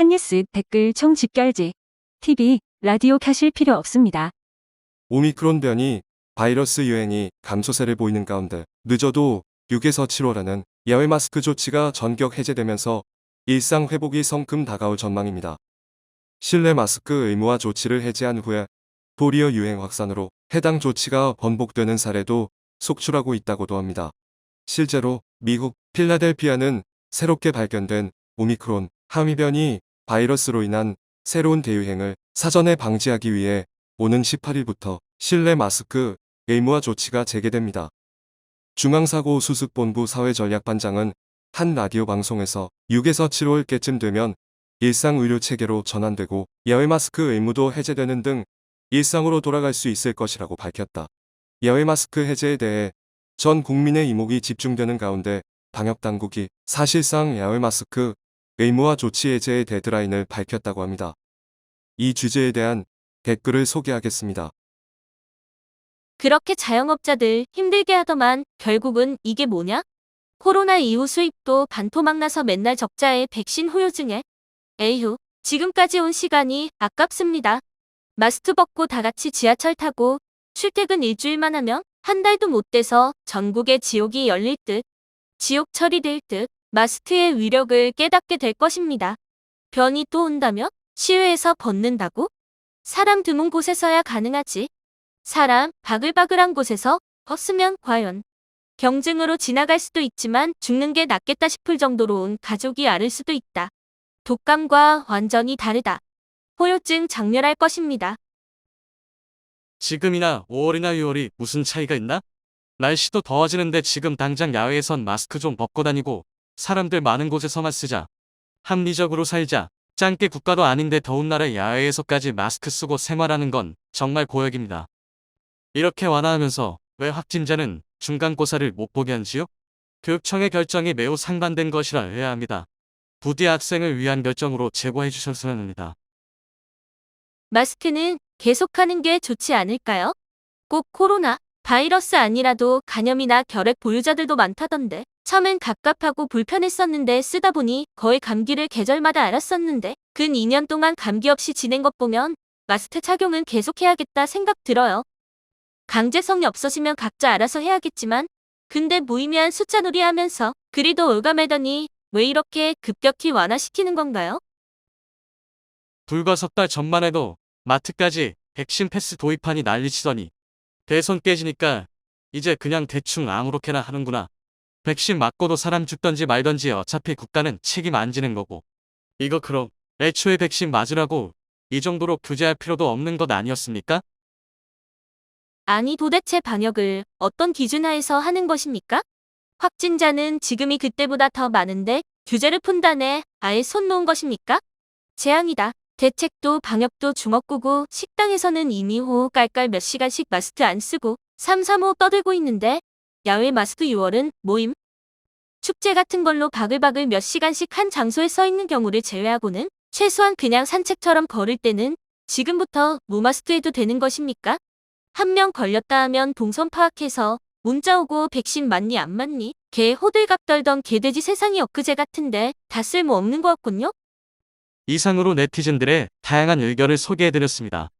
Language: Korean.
한뉴스 댓글 총 집결지. TV, 라디오 켜실 필요 없습니다. 오미크론 변이 바이러스 유행이 감소세를 보이는 가운데 늦어도 6에서 7월에는 야외 마스크 조치가 전격 해제되면서 일상 회복이 성큼 다가올 전망입니다. 실내 마스크 의무화 조치를 해제한 후에 도리어 유행 확산으로 해당 조치가 번복되는 사례도 속출하고 있다고도 합니다. 실제로 미국 필라델피아는 새롭게 발견된 오미크론 함의변이 바이러스로 인한 새로운 대유행을 사전에 방지하기 위해 오는 18일부터 실내 마스크 의무화 조치가 재개됩니다. 중앙사고수습본부 사회전략반장은 한 라디오 방송에서 6에서 7월께쯤 되면 일상 의료 체계로 전환되고 야외 마스크 의무도 해제되는 등 일상으로 돌아갈 수 있을 것이라고 밝혔다. 야외 마스크 해제에 대해 전 국민의 이목이 집중되는 가운데 방역 당국이 사실상 야외 마스크 의무화 조치 해제의 데드라인을 밝혔다고 합니다. 이 주제에 대한 댓글을 소개하겠습니다. 그렇게 자영업자들 힘들게 하더만 결국은 이게 뭐냐? 코로나 이후 수입도 반토막 나서 맨날 적자에 백신 후유증에 에휴 지금까지 온 시간이 아깝습니다. 마스크 벗고 다 같이 지하철 타고 출퇴근 일주일만 하면 한 달도 못 돼서 전국의 지옥이 열릴 듯 지옥 처리될 듯 마스크의 위력을 깨닫게 될 것입니다. 변이 또 온다며? 시외에서 벗는다고? 사람 드문 곳에서야 가능하지. 사람 바글바글한 곳에서 벗으면 과연 경증으로 지나갈 수도 있지만 죽는 게 낫겠다 싶을 정도로 온 가족이 앓을 수도 있다. 독감과 완전히 다르다. 호요증 장렬할 것입니다. 지금이나 5월이나 6월이 무슨 차이가 있나? 날씨도 더워지는데 지금 당장 야외에선 마스크 좀 벗고 다니고 사람들 많은 곳에서만 쓰자. 합리적으로 살자. 짱깨 국가도 아닌데 더운 날에 야외에서까지 마스크 쓰고 생활하는 건 정말 고역입니다. 이렇게 완화하면서 왜 확진자는 중간고사를 못 보게 한지요? 교육청의 결정이 매우 상반된 것이라 의아합니다. 부디 학생을 위한 결정으로 제고해 주셨으면 합니다. 마스크는 계속하는 게 좋지 않을까요? 꼭 코로나 바이러스 아니라도 간염이나 결핵 보유자들도 많다던데 처음엔 갑갑하고 불편했었는데 쓰다 보니 거의 감기를 계절마다 앓았었는데 근 2년 동안 감기 없이 지낸 것 보면 마스크 착용은 계속해야겠다 생각 들어요. 강제성이 없어지면 각자 알아서 해야겠지만 근데 무의미한 숫자 놀이 하면서 그리도 올가매더니 왜 이렇게 급격히 완화시키는 건가요? 불과 석 달 전만 해도 마트까지 백신 패스 도입하니 난리치더니 대손 깨지니까 이제 그냥 대충 아무렇게나 하는구나. 백신 맞고도 사람 죽던지 말던지 어차피 국가는 책임 안 지는 거고. 이거 그럼 애초에 백신 맞으라고 이 정도로 규제할 필요도 없는 것 아니었습니까? 아니 도대체 방역을 어떤 기준 하에서 하는 것입니까? 확진자는 지금이 그때보다 더 많은데 규제를 푼다네 아예 손 놓은 것입니까? 재앙이다. 대책도 방역도 주먹구구 식당에서는 이미 호흡 깔깔 몇 시간씩 마스크 안 쓰고 3, 3, 5 떠들고 있는데 야외 마스크 6월은 모임? 축제 같은 걸로 바글바글 몇 시간씩 한 장소에 서 있는 경우를 제외하고는 최소한 그냥 산책처럼 걸을 때는 지금부터 무마스크 해도 되는 것입니까? 한 명 걸렸다 하면 동선 파악해서 문자 오고 백신 맞니 안 맞니? 개 호들갑 떨던 개돼지 세상이 엊그제 같은데 다 쓸모 없는 거였군요? 이상으로 네티즌들의 다양한 의견을 소개해드렸습니다.